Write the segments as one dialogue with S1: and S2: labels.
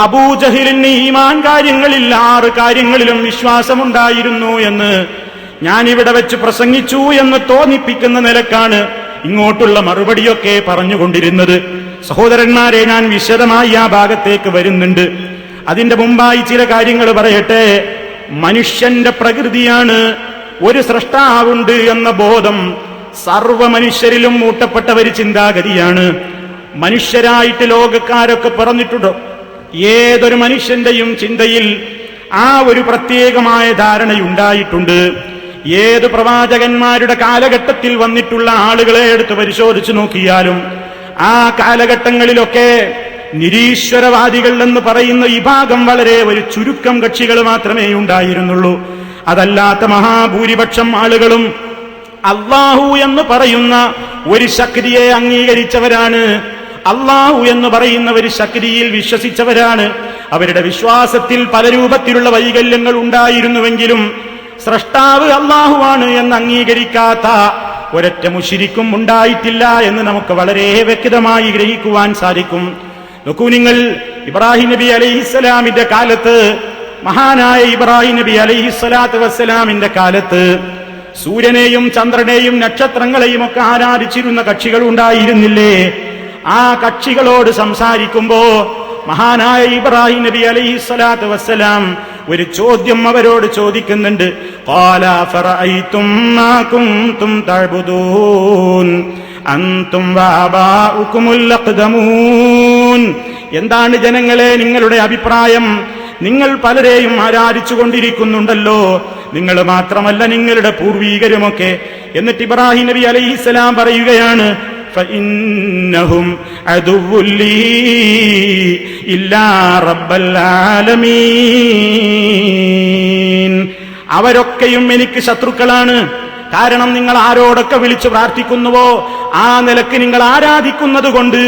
S1: അബൂജഹിലിന് ഈമാൻ കാര്യങ്ങളിൽ ആറ് കാര്യങ്ങളിലും വിശ്വാസമുണ്ടായിരുന്നു എന്ന് ഞാൻ ഇവിടെ വെച്ച് പ്രസംഗിച്ചു എന്ന് തോന്നിപ്പിക്കുന്ന നിലക്കാണ് ഇങ്ങോട്ടുള്ള മറുപടിയൊക്കെ പറഞ്ഞുകൊണ്ടിരുന്നത്. സഹോദരന്മാരെ ഞാൻ വിശദമായി ആ ഭാഗത്തേക്ക് വരുന്നുണ്ട്. അതിന്റെ മുമ്പായി ചില കാര്യങ്ങൾ പറയട്ടെ. മനുഷ്യന്റെ പ്രകൃതിയാണ് ഒരു സൃഷ്ടാവുണ്ട് എന്ന ബോധം സർവ മനുഷ്യരിലും മൂട്ടപ്പെട്ട ഒരു ചിന്താഗതിയാണ്. മനുഷ്യരായിട്ട് ലോകക്കാരൊക്കെ പറഞ്ഞിട്ടുണ്ടോ? ഏതൊരു മനുഷ്യന്റെയും ചിന്തയിൽ ആ ഒരു പ്രത്യേകമായ ധാരണയുണ്ടായിട്ടുണ്ട്. ഏത് പ്രവാചകന്മാരുടെ കാലഘട്ടത്തിൽ വന്നിട്ടുള്ള ആളുകളെ എടുത്ത് പരിശോധിച്ചു നോക്കിയാലും ആ കാലഘട്ടങ്ങളിലൊക്കെ നിരീശ്വരവാദികൾ എന്ന് പറയുന്ന ഈ ഭാഗം വളരെ ഒരു ചുരുക്കം കക്ഷികൾ മാത്രമേ ഉണ്ടായിരുന്നുള്ളൂ. അതല്ലാത്ത മഹാഭൂരിപക്ഷം ആളുകളും അള്ളാഹു എന്ന് പറയുന്ന ഒരു ശക്തിയെ അംഗീകരിച്ചവരാണ് അള്ളാഹു എന്ന് പറയുന്നവർ ശക്തിയിൽ വിശ്വസിച്ചവരാണ്. അവരുടെ വിശ്വാസത്തിൽ പല രൂപത്തിലുള്ള വൈകല്യങ്ങൾ ഉണ്ടായിരുന്നുവെങ്കിലും സ്രഷ്ടാവ് അള്ളാഹുവാണ് എന്ന് അംഗീകരിക്കാത്ത ഒരൊറ്റ മുഷിരിക്കും ഉണ്ടായിട്ടില്ല എന്ന് നമുക്ക് വളരെ വ്യക്തമായി ഗ്രഹിക്കുവാൻ സാധിക്കും. നോക്കൂ നിങ്ങൾ ഇബ്രാഹിം നബി അലൈഹിസ്സലാമിന്റെ കാലത്ത് മഹാനായ ഇബ്രാഹിം നബി അലൈഹിസ്സലാത്തു വസ്സലാമിന്റെ കാലത്ത് സൂര്യനെയും ചന്ദ്രനെയും നക്ഷത്രങ്ങളെയും ഒക്കെ ആരാധിച്ചിരുന്ന കക്ഷികൾ ഉണ്ടായിരുന്നില്ലേ? ആ കക്ഷികളോട് സംസാരിക്കുമ്പോ മഹാനായ ഇബ്രാഹിം നബി അലൈഹി സ്വലാത്തു വസ്സലാം ഒരു ചോദ്യം അവരോട് ചോദിക്കുന്നുണ്ട്. എന്താണ് ജനങ്ങളെ നിങ്ങളുടെ അഭിപ്രായം? നിങ്ങൾ പലരെയും ആരാധിച്ചു കൊണ്ടിരിക്കുന്നുണ്ടല്ലോ. നിങ്ങൾ മാത്രമല്ല നിങ്ങളുടെ പൂർവീകരുമൊക്കെ. എന്നിട്ട് ഇബ്രാഹിം നബി അലൈഹിസ്സലാം പറയുകയാണ് فإنهم عدو لي إلا رب العالمين അവരൊക്കെയും എനിക്ക് ശത്രുക്കളാണ് കാരണം നിങ്ങൾ ആരോടൊക്കെ വിളിച്ചു പ്രാർത്ഥിക്കുന്നുവോ ആ നിലക്ക് നിങ്ങൾ ആരാധിക്കുന്നത് കൊണ്ട്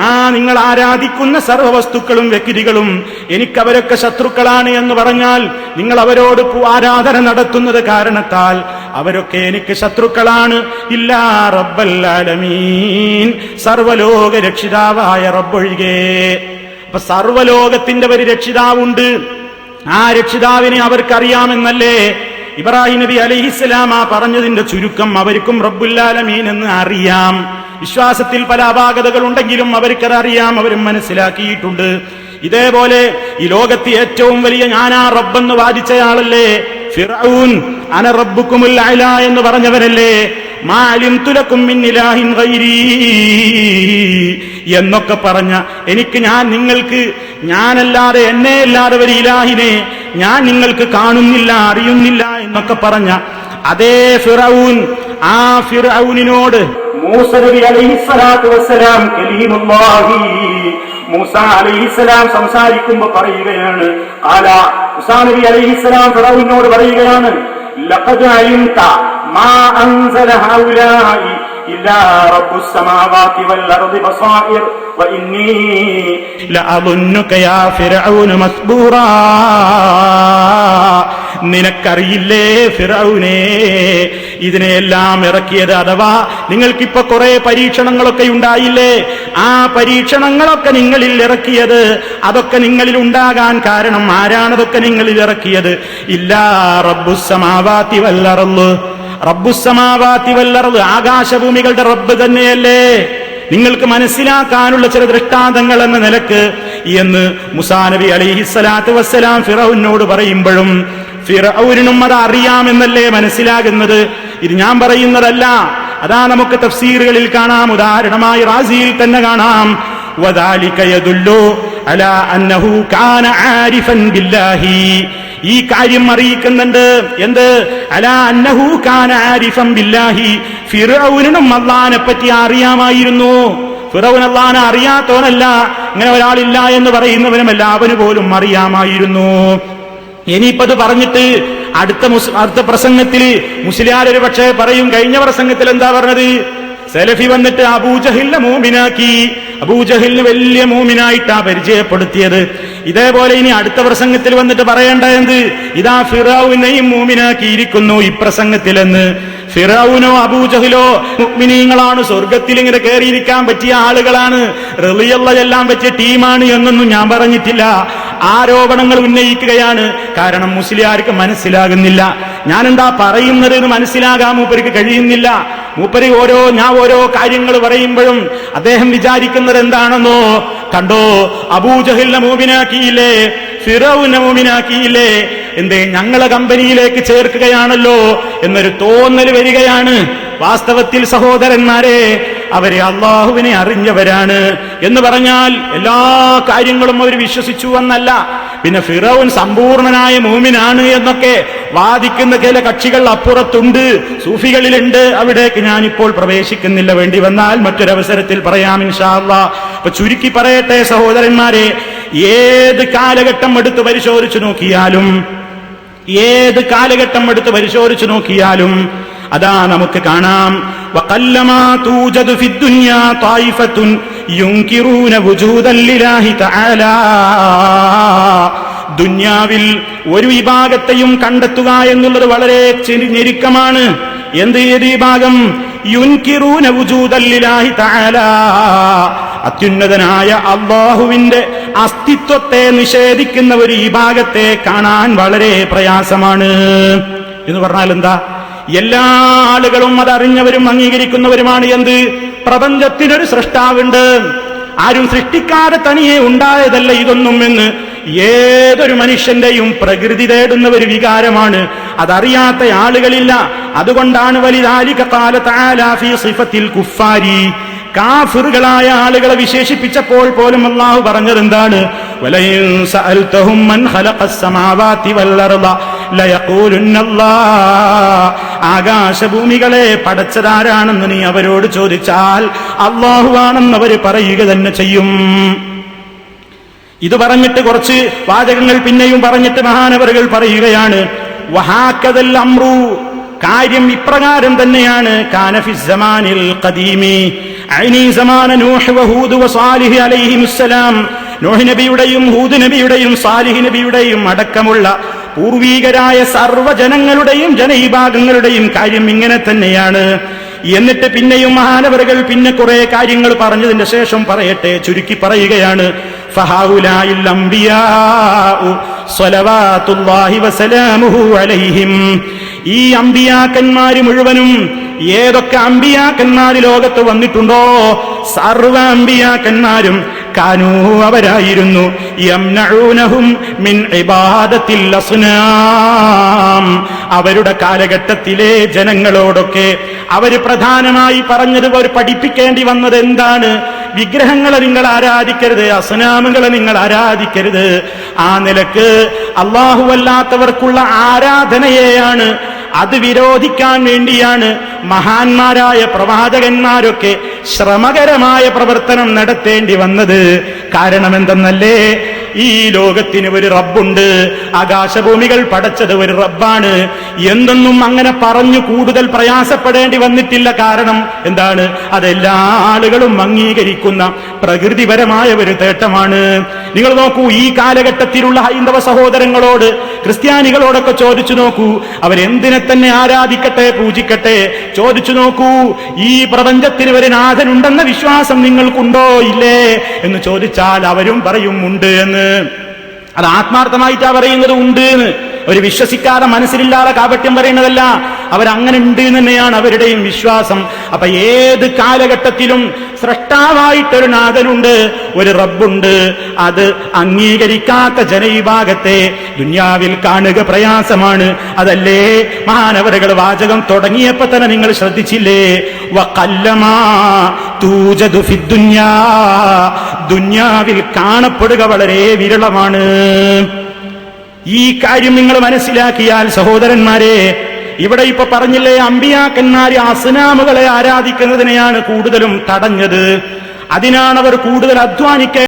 S1: ആ നിങ്ങൾ ആരാധിക്കുന്ന സർവവസ്തുക്കളും വ്യക്തികളും എനിക്കവരൊക്കെ ശത്രുക്കളാണ് എന്ന് പറഞ്ഞാൽ നിങ്ങൾ അവരോട് പു- ആരാധന നടത്തുന്നത് കാരണത്താൽ അവരൊക്കെ എനിക്ക് ശത്രുക്കളാണ്. ഇല്ലാ റബ്ബല്ലാലമീൻ. സർവലോക രക്ഷിതാവായ റബ്ബൊഴികെ. അപ്പൊ സർവലോകത്തിന്റെ ഒരു രക്ഷിതാവുണ്ട്. ആ രക്ഷിതാവിനെ അവർക്കറിയാമെന്നല്ലേ? ഇബ്രാഹിം നബി അലൈഹിസ്സലാം ആ പറഞ്ഞതിന്റെ ചുരുക്കം അവർക്കും റബ്ബുല്ലാലമീൻ എന്ന് അറിയാം. വിശ്വാസത്തിൽ പല അപാകതകൾ ഉണ്ടെങ്കിലും അവർക്കത് അറിയാം അവരും മനസ്സിലാക്കിയിട്ടുണ്ട്. ഇതേപോലെ ഈ ലോകത്ത് ഏറ്റവും വലിയ ഞാനാ റബ്ബെന്ന് വാദിച്ചയാളല്ലേ? ഫിറൌൻ. അന എന്ന് പറഞ്ഞവരല്ലേ? മാലിം തുലക്കും മിന്നിലാഹിൻ എന്നൊക്കെ പറഞ്ഞ എനിക്ക് ഞാൻ നിങ്ങൾക്ക് ഞാനല്ലാതെ എന്നെ അല്ലാതെ ഒരു ഇലാഹിനെ ഞാൻ നിങ്ങൾക്ക് കാണുന്നില്ല അറിയുന്നില്ല എന്നൊക്കെ പറഞ്ഞ അതേ ഫിറൌൻ ആ ഫിറൌനിനോട് മൂസ നബി അലൈഹിസ്സലാത്തു കലീമുല്ലാഹി. മൂസ അലൈഹിസ്സലാം സംസാരിക്കുമ്പോ പറയുകയാണ് ആല മുസാ നബി അലൈഹിസ്സലാം ഫിറൌനോട് പറയുകയാണ് ലഖദ് അലിംത മാ അൻസല ഹൗലായി إلا رب السماوات والأرض بصائر وإني لأظنك يا فرعون مسبورا നിനക്കറിയില്ലേ ഫിറൌനെ ഇതിനെയെല്ലാം ഇറക്കിയത് അഥവാ നിങ്ങൾക്കിപ്പോ കുറെ പരീക്ഷണങ്ങളൊക്കെ ഉണ്ടായില്ലേ? ആ പരീക്ഷണങ്ങളൊക്കെ നിങ്ങളിൽ ഇറക്കിയത് അതൊക്കെ നിങ്ങളിൽ ഉണ്ടാകാൻ കാരണം ആരാണതൊക്കെ നിങ്ങളിൽ ഇറക്കിയത്? ഇല്ലാ റബ്ബുസമാവാത്തി വല്ലറന്ന് റബ്ബുസമാവാത്തി വല്ലറത് ആകാശഭൂമികളുടെ റബ്ബ് തന്നെയല്ലേ? നിങ്ങൾക്ക് മനസ്സിലാക്കാനുള്ള ചില ദൃഷ്ടാന്തങ്ങൾ എന്ന നിലയ്ക്ക് എന്ന് മുസാനബി നബി അലിഹിസ്സലാത്തു വസ്സലാം ഫിറൌനോട് പറയുമ്പോഴും ഫിറൌനും അത് അറിയാമെന്നല്ലേ മനസ്സിലാകുന്നത്? ഇത് ഞാൻ പറയുന്നതല്ല. അതാ നമുക്ക് തഫ്സീറുകളിൽ കാണാം. ഉദാഹരണമായി റാസിയിൽ തന്നെ കാണാം. ഈ കാര്യം അറിയിക്കുന്നുണ്ട്. എന്ത്? അലാ അന്നഹു കാന ആരിഫം ബില്ലാഹി. ഫിറൌനും അള്ളാനെ പറ്റി അറിയാമായിരുന്നു. ഫിറൌൻ അള്ളാനെ അറിയാത്തവനല്ല. ഇങ്ങനെ ഒരാളില്ല എന്ന് പറയുന്നവനും എല്ലാവനും പോലും അറിയാമായിരുന്നു. ഇനിയിപ്പത് പറഞ്ഞിട്ട് അടുത്ത അടുത്ത പ്രസംഗത്തിൽ മുസ്ലിയാർ ഒരു പക്ഷേ പറയും കഴിഞ്ഞ പ്രസംഗത്തിൽ എന്താ പറഞ്ഞത്? സെലഫി വന്നിട്ട് അബൂജഹിലിനെ മൂമിനാക്കി. അബൂജഹിലിന് വലിയ മൂമിനായിട്ടാ പരിചയപ്പെടുത്തിയത്. ഇതേപോലെ ഇനി അടുത്ത പ്രസംഗത്തിൽ വന്നിട്ട് പറയേണ്ട എന്ത്? ഇതാ ഫിറാവുനെയും മൂമിനാക്കിയിരിക്കുന്നു ഇപ്രസംഗത്തിലെന്ന് ഫിറാവുനോ അബൂജഹിലോ മുക്മിനീങ്ങളാണ് സ്വർഗത്തിൽ ഇങ്ങനെ കയറിയിരിക്കാൻ പറ്റിയ ആളുകളാണ്. റിലിയുള്ളതെല്ലാം പറ്റിയ ടീമാണ് എന്നൊന്നും ഞാൻ പറഞ്ഞിട്ടില്ല. ആരോപണങ്ങൾ ഉന്നയിക്കുകയാണ്. കാരണം മുസ്ലിയാർക്ക് മനസ്സിലാകുന്നില്ല. ഞാനെന്താ പറയുന്നത് എന്ന് മനസ്സിലാകാൻ മൂപ്പർക്ക് കഴിയുന്നില്ല. മൂപ്പരി ഓരോ ഞാൻ ഓരോ കാര്യങ്ങൾ പറയുമ്പോഴും അദ്ദേഹം വിചാരിക്കുന്നത് എന്താണെന്നോ കണ്ടോ അബൂജഹിലിനെ മൂമിനാക്കിയില്ലേ ഫിറൌനെ മൂമിനാക്കിയില്ലേ എന്തേ ഞങ്ങളെ കമ്പനിയിലേക്ക് ചേർക്കുകയാണല്ലോ എന്നൊരു തോന്നൽ വരികയാണ് വാസ്തവത്തിൽ സഹോദരന്മാരെ. അവരെ അള്ളാഹുവിനെ അറിഞ്ഞവരാണ് എന്ന് പറഞ്ഞാൽ എല്ലാ കാര്യങ്ങളും അവർ വിശ്വസിച്ചു എന്നല്ല. പിന്നെ ഫിറോൻ സമ്പൂർണനായ മൂമിനാണ് എന്നൊക്കെ വാദിക്കുന്ന ചില കക്ഷികൾ അപ്പുറത്തുണ്ട് സൂഫികളിലുണ്ട്. അവിടേക്ക് ഞാനിപ്പോൾ പ്രവേശിക്കുന്നില്ല വേണ്ടി വന്നാൽ മറ്റൊരവസരത്തിൽ പറയാം ഇൻഷാല്ല അപ്പൊ ചുരുക്കി പറയട്ടെ സഹോദരന്മാരെ ഏത് കാലഘട്ടം എടുത്ത് പരിശോധിച്ചു നോക്കിയാലും ഏത് കാലഘട്ടം എടുത്ത് പരിശോധിച്ചു നോക്കിയാലും അതാ നമുക്ക് കാണാം. ദുന്യാവിൽ ഒരു വിഭാഗത്തെയും കണ്ടെത്തുക എന്നുള്ളത് വളരെ ഞെരുക്കമാണ്. എന്ത് ഏത് വിഭാഗം? യുൻകിറൂന വുജൂദല്ലിലാഹി തആല. അത്യുന്നതനായ അള്ളാഹുവിന്റെ അസ്തിത്വത്തെ നിഷേധിക്കുന്ന ഒരു വിഭാഗത്തെ കാണാൻ വളരെ പ്രയാസമാണ്. എന്ന് പറഞ്ഞാൽ എന്താ എല്ലാ ആളുകളും അതറിഞ്ഞവരും അംഗീകരിക്കുന്നവരുമാണ് എന്ത്? പ്രപഞ്ചത്തിനൊരു സൃഷ്ടാവുണ്ട്. ആരും സൃഷ്ടിക്കാതെ തനിയെ ഉണ്ടായതല്ല ഇതൊന്നും എന്ന് ഏതൊരു മനുഷ്യന്റെയും പ്രകൃതി തേടുന്ന ഒരു വികാരമാണ്. അതറിയാത്ത ആളുകളില്ല. അതുകൊണ്ടാണ് വലിതാലിക കാലത്താലാഫി സിഫത്തിൽ കുഫാരി. കാഫിറുകളായ ആളുകളെ വിശേഷിപ്പിച്ചപ്പോൾ പോലും അള്ളാഹു പറഞ്ഞത് എന്താണ്? വലയിൻ ആകാശഭൂമികളെ പടച്ചതാരാണെന്ന് നീ അവരോട് ചോദിച്ചാൽ അള്ളാഹുവാണെന്ന് അവർ പറയുക തന്നെ ചെയ്യും. ഇത് പറഞ്ഞിട്ട് കുറച്ച് വാചകങ്ങൾ പിന്നെയും പറഞ്ഞിട്ട് മഹാനവറുകൾ പറയുകയാണ് അമ്രു. കാര്യം ഇപ്രകാരം തന്നെയാണ്. കാനഫി സമാനിൽ ഖദീമി. ഐനി നബിയുടെയും ഹൂദ് നബിയുടെയും സാലിഹ് നബിയുടെയും അടക്കമുള്ള പൂർവീകരായ സർവജനങ്ങളുടെയും ജനവിഭാഗങ്ങളുടെയും കാര്യം ഇങ്ങനെ തന്നെയാണ്. എന്നിട്ട് പിന്നെയും മഹാനവറുകൾ പിന്നെ കുറെ കാര്യങ്ങൾ പറഞ്ഞതിന്റെ ശേഷം പറയട്ടെ ചുരുക്കി പറയുകയാണ്. ഈ അമ്പിയാക്കന്മാര് മുഴുവനും ഏതൊക്കെ അമ്പിയാക്കന്മാര് ലോകത്ത് വന്നിട്ടുണ്ടോ? സർവ അമ്പിയാക്കന്മാരും കാനൂ അവരായിരുന്നു. മിൻ അവരുടെ കാലഘട്ടത്തിലെ ജനങ്ങളോടൊക്കെ അവർ പ്രധാനമായി പറഞ്ഞത് അവർ പഠിപ്പിക്കേണ്ടി വന്നത് എന്താണ്? വിഗ്രഹങ്ങളെ നിങ്ങൾ ആരാധിക്കരുത് അസനാമുകളെ നിങ്ങൾ ആരാധിക്കരുത്. ആ നിലയ്ക്ക് അള്ളാഹുവല്ലാത്തവർക്കുള്ള ആരാധനയെയാണ് അത് വിരോധിക്കാൻ വേണ്ടിയാണ് മഹാന്മാരായ പ്രവാചകന്മാരൊക്കെ ശ്രമകരമായ പ്രവർത്തനം നടത്തേണ്ടി വന്നത് കാരണം എന്തെന്നല്ലേ ഈ ലോകത്തിന് ഒരു റബ്ബുണ്ട്. ആകാശഭൂമികൾ പടച്ചത് ഒരു റബ്ബാണ്. എന്തെന്നും അങ്ങനെ പറഞ്ഞു കൂടുതൽ പ്രയാസപ്പെടേണ്ടി വന്നിട്ടില്ല കാരണം എന്താണ്? അതെല്ലാ ആളുകളും അംഗീകരിക്കുന്ന പ്രകൃതിപരമായ ഒരു തേട്ടമാണ്. നിങ്ങൾ നോക്കൂ ഈ കാലഘട്ടത്തിലുള്ള ഹൈന്ദവ സഹോദരങ്ങളോട് ക്രിസ്ത്യാനികളോടൊക്കെ ചോദിച്ചു നോക്കൂ. അവരെന്തിനെ തന്നെ ആരാധിക്കട്ടെ പൂജിക്കട്ടെ? ചോദിച്ചു നോക്കൂ ഈ പ്രപഞ്ചത്തിന് ഒരു നാഥനുണ്ടെന്ന വിശ്വാസം നിങ്ങൾക്കുണ്ടോ? ഇല്ലേ എന്ന് ചോദിച്ചാൽ അവരും പറയും ഉണ്ട് എന്ന്. അത് ആത്മാർത്ഥമായിട്ടാ പറയുന്നത് ഉണ്ട് ഒരു വിശ്വസിക്കാതെ മനസ്സിലില്ലാതെ കാപട്യം പറയുന്നതല്ല. അവരങ്ങനെ ഉണ്ട് തന്നെയാണ് അവരുടെയും വിശ്വാസം. അപ്പൊ ഏത് കാലഘട്ടത്തിലും സൃഷ്ടാവായിട്ടൊരു നാഥനുണ്ട് ഒരു റബ്ബുണ്ട്. അത് അംഗീകരിക്കാത്ത ജനവിഭാഗത്തെ ദുന്യാവിൽ കാണുക പ്രയാസമാണ്. അതല്ലേ? മാനവരകൾ വാചകം തുടങ്ങിയപ്പോ തന്നെ നിങ്ങൾ ശ്രദ്ധിച്ചില്ലേ? ദുന്യാവിൽ കാണപ്പെടുക വളരെ വിരളമാണ്. ഈ കാര്യം നിങ്ങൾ മനസ്സിലാക്കിയാൽ സഹോദരന്മാരെ ഇവിടെ ഇപ്പൊ പറഞ്ഞില്ലേ അമ്പിയാക്കന്മാര് അസ്നാമുകളെ ആരാധിക്കുന്നതിനെയാണ് കൂടുതലും തടഞ്ഞത്. അതിനാണ് അവർ കൂടുതൽ അധ്വാനിക്കേണ്ടത്